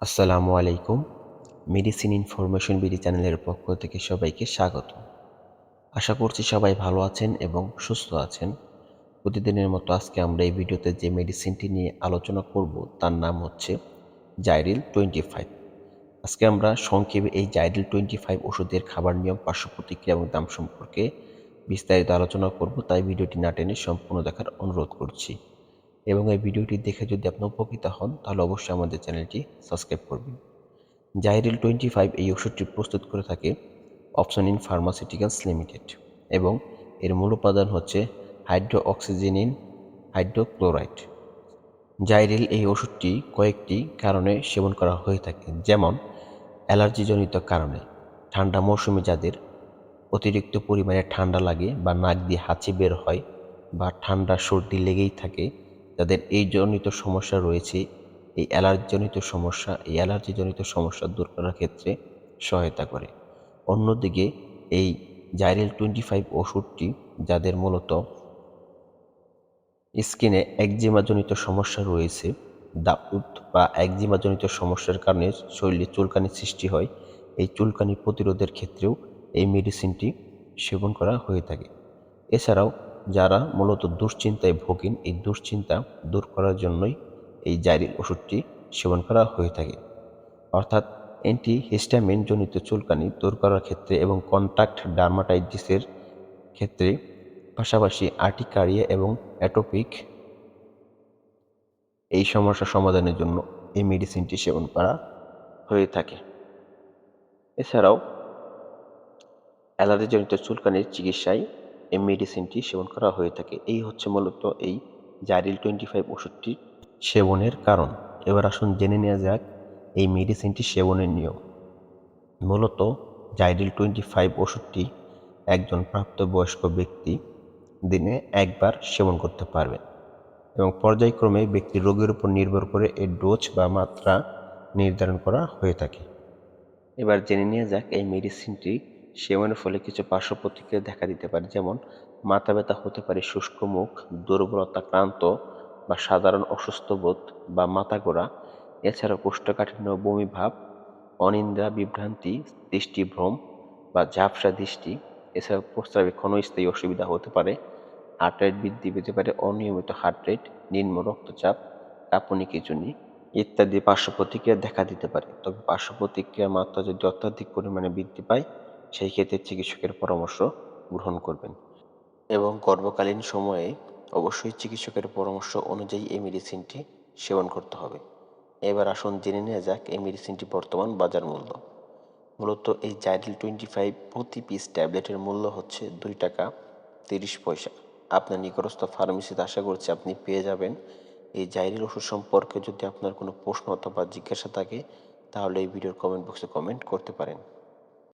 আসসালামু আলাইকুম medicine information BD চ্যানেলের পক্ষ থেকে সবাইকে স্বাগত। আশা করছি সবাই ভালো আছেন এবং সুস্থ আছেন। প্রতিদিনের মতো আজকে আমরা এই ভিডিওতে যে মেডিসিনটি নিয়ে আলোচনা করব, তার নাম হচ্ছে জাইরিল টোয়েন্টি ফাইভ আজকে আমরা সংক্ষেপে এই জাইরিল টোয়েন্টি ফাইভ ওষুধের খাবার নিয়ম, পার্শ্ব প্রতিক্রিয়া এবং দাম সম্পর্কে বিস্তারিত আলোচনা করব, তাই ভিডিওটি না টেনে সম্পূর্ণ দেখার অনুরোধ করছি। এবং এই ভিডিওটি দেখে যদি আপনি উপকৃত হন, তাহলে অবশ্যই আমাদের চ্যানেলটি সাবস্ক্রাইব করবেন। জাইরিল টোয়েন্টি ফাইভ এই ওষুধটি প্রস্তুত করে থাকে অপশন ইন ফার্মাসিউটিক্যালস লিমিটেড এবং এর মূল উপাদান হচ্ছে হাইড্রো অক্সিজেনিন হাইড্রোক্লোরাইড। জাইরিল এই ওষুধটি কয়েকটি কারণে সেবন করা হয়ে থাকে, যেমন অ্যালার্জিজনিত কারণে, ঠান্ডা মৌসুমে যাদের অতিরিক্ত পরিমাণে ঠান্ডা লাগে বা নাক দিয়ে হাঁচি বের হয় বা ঠান্ডা সর্দি লেগেই থাকে যাদের এই জনিত সমস্যা রয়েছে, এই অ্যালার্জিজনিত সমস্যা, এই অ্যালার্জিজনিত সমস্যা দূর করার ক্ষেত্রে সহায়তা করে। অন্যদিকে, এই জাইরেল টোয়েন্টি ফাইভ ওষুধটি যাদের মূলত স্কিনে একজিমাজনিত সমস্যা রয়েছে, দাউদ বা একজিমাজনিত সমস্যার কারণে শরীরে চুলকানি সৃষ্টি হয়, এই চুলকানি প্রতিরোধের ক্ষেত্রেও এই মেডিসিনটি সেবন করা হয়ে থাকে। এছাড়াও যারা মূলত দুশ্চিন্তায় ভোগেন, এই দুশ্চিন্তা দূর করার জন্যই এই জাইরিল ওষুধটি সেবন করা হয়ে থাকে। অর্থাৎ অ্যান্টি হিস্টামিন জনিত চুলকানি দূর করার ক্ষেত্রে এবং কন্ট্যাক্ট ডার্মাটাইটিসের ক্ষেত্রে, পাশাপাশি আর্টিকারিয়া এবং অ্যাটোপিক এই সমস্যা সমাধানের জন্য এই মেডিসিনটি সেবন করা হয়ে থাকে। এছাড়াও অ্যালার্জিজনিত চুলকানির চিকিৎসায় এই মেডিসিনটি সেবন করা হয়ে থাকে। এই হচ্ছে মূলত এই জারিল টোয়েন্টি ফাইভ ওষুধটি সেবনের কারণ। এবার আসুন জেনে নেওয়া যাক এই মেডিসিনটি সেবনের নিয়ম। মূলত জাইডিল টোয়েন্টি ফাইভ ওষুধটি একজন প্রাপ্তবয়স্ক ব্যক্তি দিনে একবার সেবন করতে পারবেন এবং পর্যায়ক্রমে ব্যক্তির রোগের উপর নির্ভর করে এর ডোজ বা মাত্রা নির্ধারণ করা হয়ে থাকে। এবার জেনে নেওয়া যাক এই মেডিসিনটি সেবনের ফলে কিছু পার্শ্ব প্রতিক্রিয়া দেখা দিতে পারে। যেমন মাথা ব্যথা হতে পারে শুষ্ক মুখ, দুর্বলতা ক্লান্ত বা সাধারণ অসুস্থ বোধ বা মাথা গোড়া এছাড়া কোষ্ঠকাঠিন্য বমি ভাব অনিন্দ্রা, বিভ্রান্তি, দৃষ্টিভ্রম বা ঝাপসা দৃষ্টি। এছাড়া প্রস্রাবে ক্ষণস্থায়ী অসুবিধা হতে পারে। হার্ট রেট বৃদ্ধি পেতে পারে, অনিয়মিত হার্ট রেট নিম্ন রক্তচাপ, কাঁপুনি খিচুনি ইত্যাদি পার্শ্ব প্রতিক্রিয়া দেখা দিতে পারে। তবে পার্শ্ব প্রতিক্রিয়ার মাত্রা যদি অত্যাধিক পরিমাণে বৃদ্ধি পায় সেই ক্ষেত্রে চিকিৎসকের পরামর্শ গ্রহণ করবেন। এবং গর্ভকালীন সময়ে অবশ্যই চিকিৎসকের পরামর্শ অনুযায়ী এই মেডিসিনটি সেবন করতে হবে। এবার আসুন জেনে নেওয়া যাক এই মেডিসিনটি বর্তমান বাজার মূল্য। মূলত এই জাইডিল টোয়েন্টি ফাইভ প্রতি পিস ট্যাবলেটের মূল্য হচ্ছে দুই টাকা তিরিশ পয়সা। আপনার নিকটস্থ ফার্মেসিতে আশা করছি আপনি পেয়ে যাবেন। এই জাইরিল ওষুধ সম্পর্কে যদি আপনার কোনো প্রশ্ন অথবা জিজ্ঞাসা থাকে, তাহলে এই ভিডিওর কমেন্ট বক্সে কমেন্ট করতে পারেন।